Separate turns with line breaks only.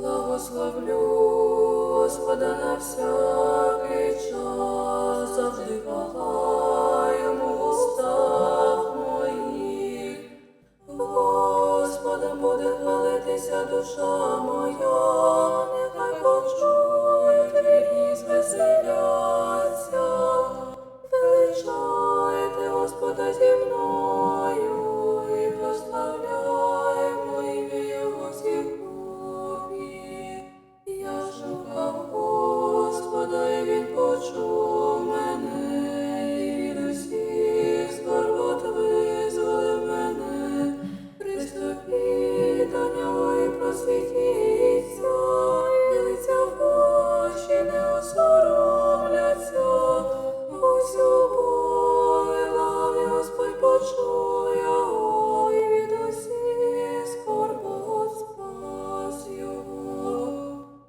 Благословлю Господа на всякий час, завжди благаю в устах моїх. Господом буде хвалитися душа моя, Sururu.